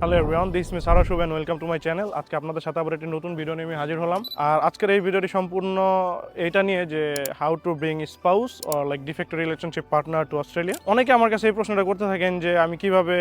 Hello everyone this me Sara Shubho welcome to my channel আজকে আপনাদের সাথে আবার একটি নতুন ভিডিও নিয়ে হাজির হলাম। আর আজকের এই ভিডিওটি সম্পূর্ণ এটা নিয়ে যে how to bring spouse or like de facto relationship partner to Australia অনেকে আমার কাছে এই প্রশ্নটা করতে থাকেন যে আমি কীভাবে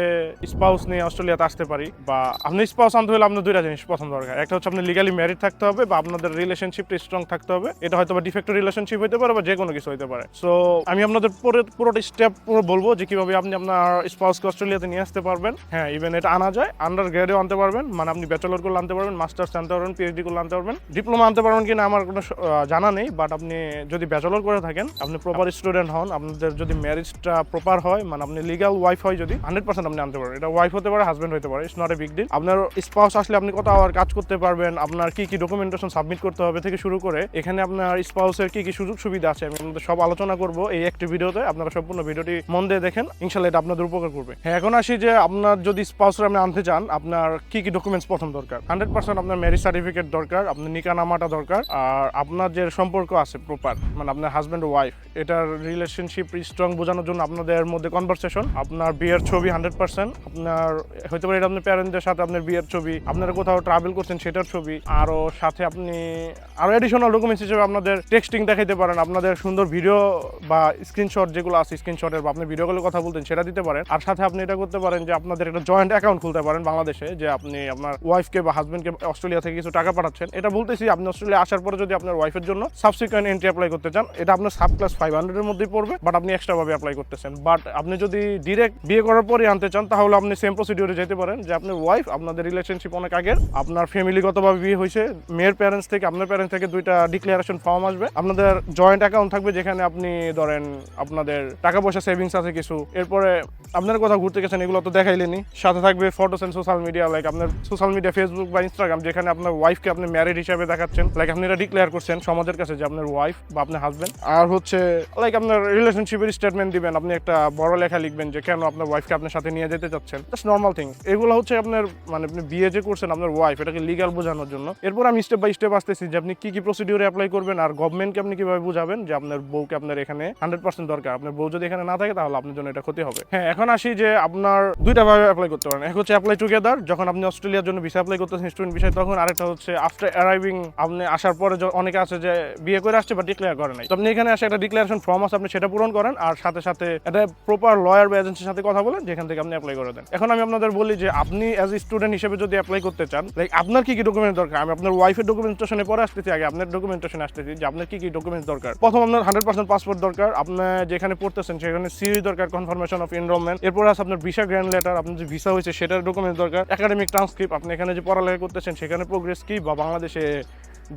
স্পাউস নিয়ে অস্ট্রেলিয়াতে আসতে পারি বা আপনি স্পাউস আনতে হলে আপনার দুইটা জিনিস প্রথম দরকার। একটা হচ্ছে আপনি লিগালি ম্যারিড থাকতে হবে বা আপনাদের রিলেশনশিপটা স্ট্রং থাকতে হবে। এটা হয়তো বা ডিফেক্ট রিলেশনশিপ হতে পারে বা যে কোনো কিছু হতে পারে। সো আমি আপনাদের পরে পুরোটা স্টেপ পুরো বলব যে কীভাবে আপনি আপনার স্পাউসকে অস্ট্রেলিয়াতে নিয়ে আসতে পারবেন। হ্যাঁ ইভেন এটা আনা যায়। আন্ডার গ্রেডেও আনতে পারবেন মানে আপনি ব্যাচেলর করলে আনতে পারবেন মাস্টার্স আনতে পারবেন পিএইচডি করলে আনতে পারবেন। ডিপ্লোমা আনতে পারবেন কিনা আমার কোনো জানা নেই বাট আপনি যদি ব্যাচেলর করে থাকেন, আপনি প্রপার স্টুডেন্ট হন, আপনাদের যদি ম্যারেজটা প্রপার হয় মানে আপনি লিগাল ওয়াইফ হয় যদি হান্ড্রেড পার্সেন্ট আপনি আনতে পারবেন। এটা ওয়াইফ হতে পারে হাজব্যান্ড হতে পারে it's not a big deal আপনার স্পাউস আসলে আপনি কত আওয়ার কাজ করতে পারবেন, আপনার কি কি ডকুমেন্টেশন সাবমিট করতে হবে থেকে শুরু করে, এখানে আপনার স্পাউসের কি কি সুযোগ সুবিধা আছে, আমি সব আলোচনা করব এই একটি ভিডিওতে, আপনারা সম্পূর্ণ ভিডিওটি মন দিয়ে দেখেন ইনশাল্লাহ এটা আপনাদের উপকার করবে। হ্যাঁ এখন আসি যে আপনার যদি স্পাউসরা আপনি আনতে চান, আপনার কি কি ডকুমেন্টস প্রথম দরকার? হান্ড্রেড পার্সেন্ট আপনার ম্যারেজ সার্টিফিকেট দরকার, আপনার নিকা নামাটা দরকার, আর আপনার যে সম্পর্ক আছে প্রপার মানে আপনার হাজব্যান্ড ওয়াইফ এটার রিলেশনশিপ স্ট্রং বোঝানোর জন্য আপনাদের মধ্যে কনভারসেশন আপনার বিয়ের ছবি হান্ড্রেড পার্সেন্ট আপনার হয়তো পারে এটা আপনার প্যারেন্টদের সাথে আপনার বিয়ের ছবি, আপনারা কোথাও ট্রাভেল করছেন সেটার ছবি আরও সাথে আপনি আরও এডিশনাল ডকুমেন্টস হিসেবে আপনাদের টেক্সটিং দেখাইতে পারেন, আপনাদের সুন্দর ভিডিও বা স্ক্রিনশট যেগুলো আছে স্ক্রিনশটের বা আপনি ভিডিও কলে কথা বলতেন, সেটা দিতে পারেন, আর সাথে আপনি এটা করতে পারেন যে আপনাদের একটা জয়েন্ট অ্যাকাউন্ট খুলতে পারেন বাংলাদেশে যে আপনি আপনার ওয়াইফকে বা হাজবেন্ডকে অস্ট্রেলিয়া থেকে কিছু টাকা পাঠাচ্ছেন। এটা বলতেছি, আপনি অস্ট্রেলিয়া আসার পরে যদি আপনার ওয়াইফের জন্য সাবসিকুয়েন্ট এন্ট্রি অ্যাপ্লাই করতে চান, এটা আপনার সাব ক্লাস ফাইভ হান্ড্রেডের মধ্যেই পড়বে বাট আপনি এক্সট্রা ভাবে অ্যাপ্লাই করতেছেন। বাট আপনি যদি ডিরেক্ট বিয়ে করার পরে আনতে চান, তাহলে আপনি সেম প্রসিডিওরে যেতে পারেন যে আপনার ওয়াইফ আপনাদের রিলেশনশিপ অনেক আগের, আপনার ফ্যামিলিগতভাবে বিয়ে হয়েছে, মেয়ের প্যারেন্টস থেকে, আপনার প্যারেন্টস থেকে দুইটা ডিক্লারেশন ফর্ম আসবে। আপনাদের জয়েন্ট অ্যাকাউন্ট থাকবে যেখানে আপনি ধরেন আপনাদের টাকা পয়সা সেভিংস আছে কিছু। এরপরে আপনার কোথাও ঘুরতে গেছেন, এগুলো তো দেখাইলেনি। সাথে থাকবে photos and social media like আপনার সোশ্যাল মিডিয়া ফেসবুক বা ইনস্টাগ্রাম যেখানে আপনার ওয়াইফকে আপনি ম্যারিড হিসাবে দেখাচ্ছেন লাইক আপনি এটা ডিক্লেয়ার করছেন সমাজের কাছে যে আপনার ওয়াইফ বা আপনার হাজবেন্ড আর হচ্ছে লাইক আপনার রিলেশনশিপের স্টেটমেন্ট দিবেন, আপনি একটা বড় লেখা লিখবেন যে কেন আপনার ওয়াইফকে আপনার সাথে নিয়ে যেতে চাচ্ছেন। জাস্ট নর্মাল থিং এগুলো হচ্ছে আপনার মানে আপনি বিয়ে যে করছেন আপনার ওয়াইফ এটাকে লিগাল বোঝানোর জন্য। এরপর আমি স্টেপ বাই স্টেপ আসতেছি যে আপনি কি কি প্রসিডিউরে অ্যাপ্লাই করবেন, আর গভর্নমেন্টকে আপনি কীভাবে বুঝাবেন যে আপনার বউকে আপনার এখানে হান্ড্রেড পার্সেন্ট দরকার। আপনার বউ যদি এখানে না থাকে, তাহলে আপনার জন্য এটা ক্ষতি হবে। হ্যাঁ এখন আসি যে আপনার দুইটা ভাবে অ্যাপ্লাই করতে পারেন। এক হচ্ছে অ্যাপ্লাই টুগেদার যখন আপনি অস্ট্রেলিয়ার জন্য ভিসা অ্যাপ্লাই করতেছেন স্টুডেন্ট বিষয় তখন আরেকটা হচ্ছে আফটার অ্যারাইভিং আপনি আসার পরে অনেকে আছে যে বিয়ে করে আসছে বা ডিক্লেয়ার করে নাই। তো আপনি এখানে আসে একটা ডিক্লারেশন ফর্ম আছে, আপনি সেটা পূরণ করেন আর সাথে সাথে একটা প্রপার লয়ার বা এজেন্সির সাথে কথা বলেন, যেখান থেকে আপনি অ্যাপ্লাই করে দেন। এখন আমি আপনাদের বলি যে আপনি অ্যাজ এ স্টুডেন্ট হিসেবে যদি অ্যাপ্লাই করতে চান লাইক আপনার কি কি ডকুমেন্ট দরকার? আমি আপনার ওয়াইফের ডকুমেন্টেশনে পরে আসতেছি, আগে আপনার ডকুমেন্টেশনে আসতেছি যে আপনার কি কি ডকুমেন্টস দরকার। প্রথম আপনার হান্ড্রেড পার্সেন্ট পাসপোর্ট দরকার আপনার যেখানে পড়তেছেন সেখানে সিরি দরকার কনফার্মেশন অফ এনরোলমেন্ট এরপর আছে আপনার ভিসা গ্র্যান্ড লেটার আপনার যে ভিসা হয়েছে সেটার ডকুমেন্টস দরকার। একাডেমিক ট্রান্সক্রিপ্ট আপনি এখানে যে পড়ালেখা করতেছেন সেখানে প্রোগ্রেস কি? বা বাংলাদেশে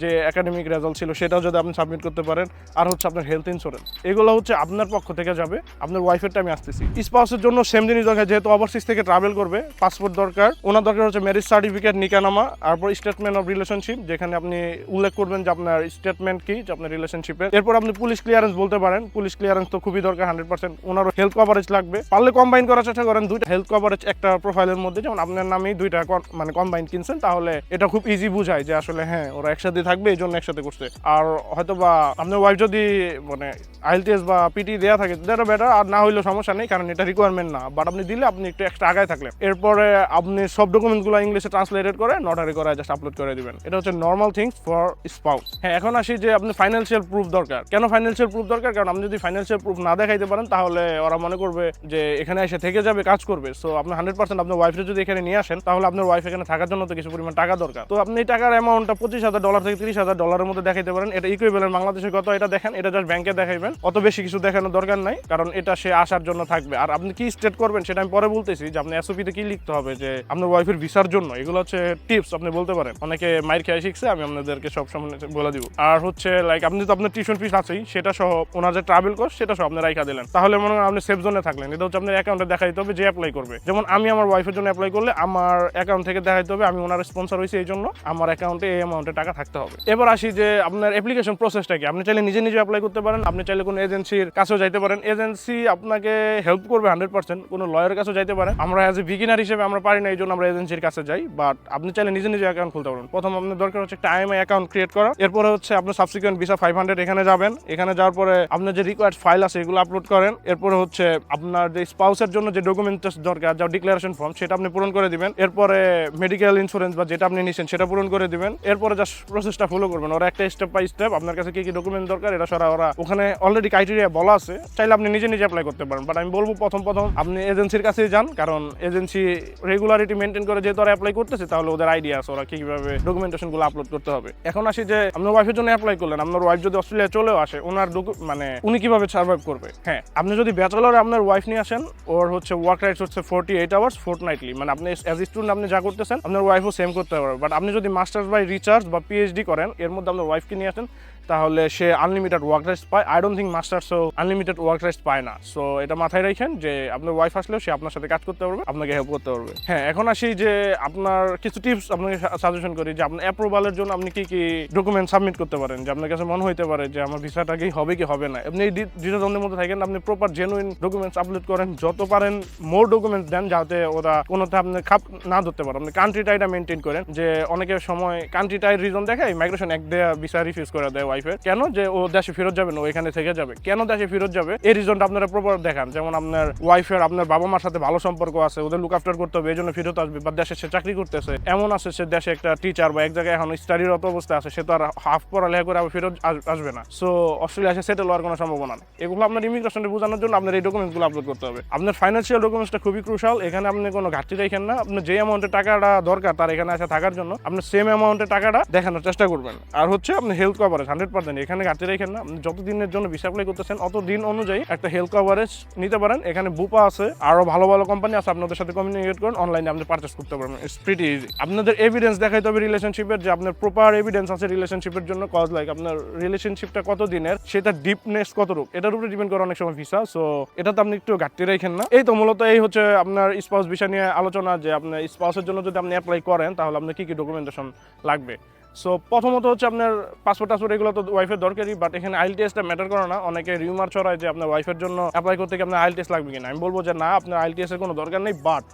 যে একাডেমিক রেজাল্ট ছিল, সেটাও যদি আপনি সাবমিট করতে পারেন, আর হচ্ছে আপনার হেলথ ইন্স্যুরেন্স এগুলো হচ্ছে আপনার পক্ষ থেকে যাবে, আপনার ওয়াইফেরটা আমি আসতেছি। স্পাউসের জন্য সেম জিনিস দরকার, যেহেতু ওভারসিজ থেকে ট্রাভেল করবে পাসপোর্ট দরকার, ওনার দরকার হচ্ছে ম্যারেজ সার্টিফিকেট নিকানামা, তারপর স্টেটমেন্ট অফ রিলেশনশিপ যেখানে আপনি উল্লেখ করবেন যে আপনার স্টেটমেন্ট কি, যে আপনার রিলেশনশিপের এরপর আপনি পুলিশ ক্লিয়ারেন্স বলতে পারেন পুলিশ ক্লিয়ারেন্স তো খুবই দরকার হান্ড্রেড পার্সেন্ট ওনারও হেলথ কভারেজ লাগবে। পারলে কম্বাইন করার চেষ্টা করেন, দুইটা হেলথ কভারেজ একটা প্রোফাইলের মধ্যে, যেমন আপনার নামেই দুইটা মানে কম্বাইন কিনছেন, তাহলে এটা খুব ইজি বুঝায় যে আসলে হ্যাঁ ওরা একসাথে থাকবে, এই জন্য একসাথে করছে। আর হয়তো বা আপনার ওয়াইফ যদি মানে আইএলটিএস বা পিটি দেওয়া থাকে দ্যাট বেটার আর না হইলেও সমস্যা নেই, কারণ এটা রিকোয়ারমেন্ট না। বাট আপনি দিলে আপনি একটু এক্সট্রা আগায় থাকলেন। এরপরে আপনি সব ডকুমেন্টগুলো ইংলিশে ট্রান্সলেটেড করে নটারি করে জাস্ট আপলোড করে দিবেন। এটা হচ্ছে নর্মাল থিংস ফর স্পাউস হ্যাঁ এখন আসি যে আপনি ফাইন্যান্সিয়াল প্রুফ দরকার। কেন ফাইন্যান্সিয়াল প্রুফ দরকার? কারণ আপনি যদি ফাইন্যান্সিয়াল প্রুফ না দেখাইতে পারেন, তাহলে ওরা মনে করবে যে এখানে এসে থেকে যাবে, কাজ করবে। সো আপনি হান্ড্রেড পার্সেন্ট আপনার ওয়াইফকে যদি এখানে নিয়ে আসেন, তাহলে আপনার ওয়াইফ এখানে থাকার জন্য তো কিছু পরিমাণ টাকা দরকার। তো আপনি টাকার অ্যামাউন্টটা পঁচিশ হাজার ডলার থেকে তিরিশ হাজার ডলারের মধ্যে দেখাইতে পারেন। এটা ইকুইভ্যালেন্ট বাংলাদেশের কত? এটা দেখেন, এটা জাস্ট ব্যাংকে দেখাইবেন। অত বেশি কিছু দেখানোর দরকার নাই, কারণ এটা সে আসার জন্য থাকবে। আর আপনি কি স্টেট করবেন সেটা আমি পরে বলতেছি যে আপনি এসওপিতে কি লিখতে হবে, যে আপনার ওয়াইফের ভিসার জন্য। এগুলো হচ্ছে টিপস আপনি বলতে পারেন। অনেকে মাইর খেয়ে শিখছে, আমি আপনাদেরকে সব সময় বলে দিব। আর হচ্ছে লাইক আপনি তো আপনার টিউশন ফিস আছেই, সেটা সহ ওনার যে ট্রাভেল কস্ট সেটা সহ আপনি রাইখা দিলেন। তাহলে মনে হয় আপনি সেফ জোনে থাকলেন। এটা হচ্ছে আপনার অ্যাকাউন্টে দেখাইতে হবে যে অ্যাপ্লাই করবে। যেমন আমি আমার ওয়াইফের জন্য অ্যাপ্লাই করলে আমার অ্যাকাউন্ট থেকে দেখাইতে হবে, আমি ওনার স্পন্সর হয়েছি এই জন্য। আমার অ্যাকাউন্টে এই অ্যামাউন্টে টাকা থাকতে রাখতে হবে। এবার আসি যে আপনার অ্যাপ্লিকেশন প্রসেসটা কি? আপনি চাইলে নিজে নিজে অ্যাপ্লাই করতে পারেন, আপনি চাইলে কোনো এজেন্সির কাছেও যাইতে পারেন। এজেন্সি আপনাকে হেল্প করবে হান্ড্রেড পার্সেন্ট কোনো লয়ারের কাছেও যাইতে পারেন আমরা অ্যাজ এ বিগিনার হিসেবে আমরা পারি না এই জন্য আমরা এজেন্সির কাছে যাই বাট আপনি চাইলে নিজে নিজে অ্যাকাউন্ট খুলতে পারেন। প্রথম আপনার দরকার হচ্ছে আইএমআই অ্যাকাউন্ট ক্রিয়েট করা। এরপরে হচ্ছে আপনার সাবসিকুয়েন্ট ভিসা ফাইভ হান্ড্রেড এখানে যাবেন। এখানে যাওয়ার পরে আপনার যে রিকোয়ার্ড ফাইল আছে, এগুলো আপলোড করেন। এরপরে হচ্ছে আপনার যে স্পাউসের জন্য যে ডকুমেন্টস দরকার, যা ডিক্লারেশন ফর্ম সেটা আপনি পূরণ করে দিবেন। এরপরে মেডিকেল ইন্স্যুরেন্স বা যেটা আপনি নিছেন, সেটা পূরণ করে দিবেন। এরপরে জাস্ট প্রসেসটা ফলো করবেন। ওরা একটা স্টেপ বাই স্টেপ আপনার কাছে কি কি ডকুমেন্ট দরকার, এটা সারা ওরা ওখানে অলরেডি ক্রাইটেরিয়া বলা আছে। চাইলে আপনি নিজে নিজে অ্যাপ্লাই করতে পারেন। বাট আমি বলব প্রথম প্রথম আপনি এজেন্সির কাছেই যান, কারণ এজেন্সি রেগুলারিটি মেনটেন করে যেহেতু ওরা অ্যাপ্লাই করতেছে, তাহলে ওদের আইডিয়া আছে ওরা কীভাবে ডকুমেন্টেশনগুলো আপলোড করতে হবে। এখন আসি যে, আপনার ওয়াইফের জন্য অ্যাপ্লাই করলেন, আপনার ওয়াইফ যদি অস্ট্রেলিয়া চলেও আসে, ওনার মানে উনি কীভাবে সার্ভাইভ করবে? হ্যাঁ আপনি যদি ব্যাচেলরে আপনার ওয়াইফ নিয়ে আসেন, ওর হচ্ছে ওয়ার্ক রাইটস হচ্ছে forty eight hours fortnightly মানে আপনি অ্যাজ স্টুডেন্ট আপনি যা করতেছেন, আপনার ওয়াইফও সেম করতে পারবে। বাট আপনি যদি মাস্টার্স বাই রিচার্জ বা পিএইচডি করেন, এর মধ্যে আপনার ওয়াইফকে নিয়ে আসেন, তাহলে সে আনলিমিটেড ওয়ার্ক রাইটস পায়। আই ডোন্ট থিঙ্ক মাস্টার্সও আনলিমিটেড ওয়ার্ক রাইটস পায় না। সো এটা মাথায় রাখেন যে আপনার ওয়াইফ আসলেও সে আপনার সাথে কাজ করতে পারবে, আপনাকে হেল্প করতে পারবে। হ্যাঁ এখন আসি যে আপনার কিছু টিপস আপনাকে সাজেশন করি যে আপনার অ্যাপ্রুভালের জন্য আপনি কি কি ডকুমেন্ট সাবমিট করতে পারেন, যে আপনার কাছে মনে হইতে পারে যে আমার ভিসাটা কি হবে কি হবে না। আপনি এই দ্বিধাদ্বন্দ্বের মধ্যে থাকেন, আপনি প্রপার জেনুইন ডকুমেন্টস আপলোড করেন, যত পারেন মোর ডকুমেন্টস দেন, যাতে ওরা কোনোতে আপনি খাপ না ধরতে পারে। আপনি কান্ট্রি টাইটা মেনটেন করেন, যে অনেকের সময় কান্ট্রি টাইর রিজন দেখায় মাইগ্রেশন এক দেয়া ভিসা রিফিউজ করে দেয় ওয়াইফের কেন? যে ও দেশে ফেরত যাবে না, ও এখানে থেকে যাবে। কেন দেশে ফেরত যাবে? এই রিজনটা আপনারা প্রপার দেখান। যেমন আপনার ওয়াইফের আপনার বাবা মার সাথে ভালো সম্পর্ক আছে, ওদের লুক আফটার করতে হবে, এই জন্য ফেরত আসবে, বা দেশে সে চাকরি করতেছে। এমন আছে সে দেশে একটা টিচার বা এক জায়গায় এখন স্টাডিরত অবস্থা আছে, সে তো আর হাফ পড়ালেখা করে আবার ফেরত আসবে না। সো অস্ট্রেলিয়া এসে সেটেল হওয়ার কোনো সম্ভাবনা নেই। এগুলো আপনার ইমিগ্রেশনে বোঝানোর জন্য আপনার এই ডকুমেন্টসগুলো আপলোড করতে হবে। আপনার ফাইন্যান্সিয়াল ডকুমেন্টসটা খুবই ক্রুশাল এখানে আপনি কোনো ঘাটতি রাখেন না। আপনি যে অ্যামাউন্টের টাকাটা দরকার, তার এখানে আসা থাকার জন্য আপনার সেম অ্যামাউন্টের টাকাটা দেখানোর চেষ্টা করবেন। আর হচ্ছে আপনি হেলথ কভারেজ হান্ড্রেড পার্সেন্ট এখানে ঘাটতি রেখেন না। যত দিনের জন্য ভিসা অ্যাপ্লাই করতেছেন অত দিন অনুযায়ী একটা হেলথ কভারেজ নিতে পারেন। এখানে বুপা আছে, আরও ভালো ভালো কোম্পানি আছে, আপনাদের সাথে কমিউনিকেট করেন অনলাইনে আপনি পারচেস করতে পারবেন। ইটস প্রিটি ইজি আপনাদের এভিডেন্স দেখাইতে হবে রিলেশনশিপের যে আপনার প্রপার এভিডেন্স আছে রিলেশনশিপের জন্য। কজ লাইক আপনার রিলেশনশিপটা কত দিনের সেটা ডিপনেস কত রূপ এটার উপরে ডিপেন্ড করে অনেক সময় ভিসা সো এটা তো আপনি একটু ঘাটতি রাখেন না। এই তো মূলত এই হচ্ছে আপনার স্পাউস বিষয় নিয়ে আলোচনা, যে আপনার স্পাউসের জন্য যদি আপনি অ্যাপ্লাই করেন, তাহলে আপনার কি কি ডকুমেন্টেশন লাগবে? সো প্রথমত হচ্ছে আপনার পাসপোর্ট টাসপোর্ট এগুলো তো ওয়াইফের দরকারই বাট এখানে আইল টেস্টটা ম্যাটার করে না। অনেকে রিউমার ছড়ায় যে আপনার ওয়াইফের জন্য অ্যাপ্লাই করতে গিয়ে আপনার আইল টেস্ট লাগবে কিনা। আমি বলব যে না, আপনার আইল টেস্টের কোনো দরকার নেই বাট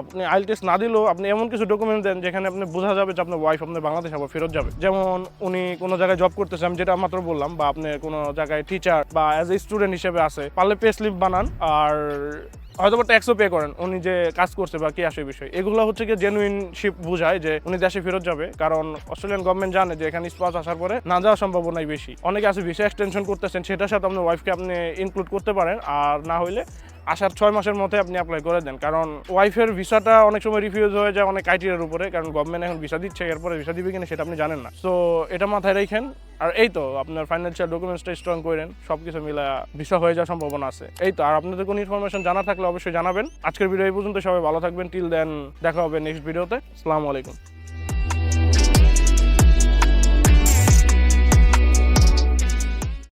আপনি আইল টেস্ট না দিলেও আপনি এমন কিছু ডকুমেন্ট দেন যেখানে আপনি বোঝা যাবে যে আপনার ওয়াইফ আপনার বাংলাদেশ আবার ফেরত যাবে। যেমন উনি কোনো জায়গায় জব করতেছে, আমি যেটা মাত্র বললাম, বা আপনি কোনো জায়গায় টিচার বা অ্যাজ এ স্টুডেন্ট হিসেবে আছে, পারলে পে স্লিপ বানান, আর হয়তো বা ট্যাক্সও পে করেন, উনি যে কাজ করছে বা কি আসে বিষয়। এগুলো হচ্ছে কি জেনুইনশিপ বোঝায় যে উনি দেশে ফেরত যাবে, কারণ অস্ট্রেলিয়ান গভর্নমেন্ট জানে যে এখানে স্পাস আসার পরে না যাওয়ার সম্ভাবনাই বেশি। অনেকে আছে ভিসা এক্সটেনশন করতেছেন, সেটার সাথে আপনার ওয়াইফকে আপনি ইনক্লুড করতে পারেন, আর না হইলে আসার ছয় মাসের মধ্যে আপনি অ্যাপ্লাই করে দেন। কারণ ওয়াইফের ভিসাটা অনেক সময় রিফিউজ হয়ে যায় অনেক ক্রাইটেরিয়ার উপরে, কারণ গভর্নমেন্ট এখন ভিসা দিচ্ছে, এরপরে ভিসা দিবে কিনা সেটা আপনি জানেন না। তো এটা মাথায় রাখেন, আর এই তো আপনার ফাইন্যান্সিয়াল ডকুমেন্টসটা স্ট্রং করেন সব কিছু মিলা ভিসা হয়ে যাওয়ার সম্ভাবনা আছে। এই তো, আর আপনাদের কোনো ইনফরমেশন জানা থাকলে অবশ্যই জানাবেন। আজকের ভিডিও এই পর্যন্ত, সবাই ভালো থাকবেন। টিল দেন দেখা হবে নেক্সট ভিডিওতে আসসালামু আলাইকুম।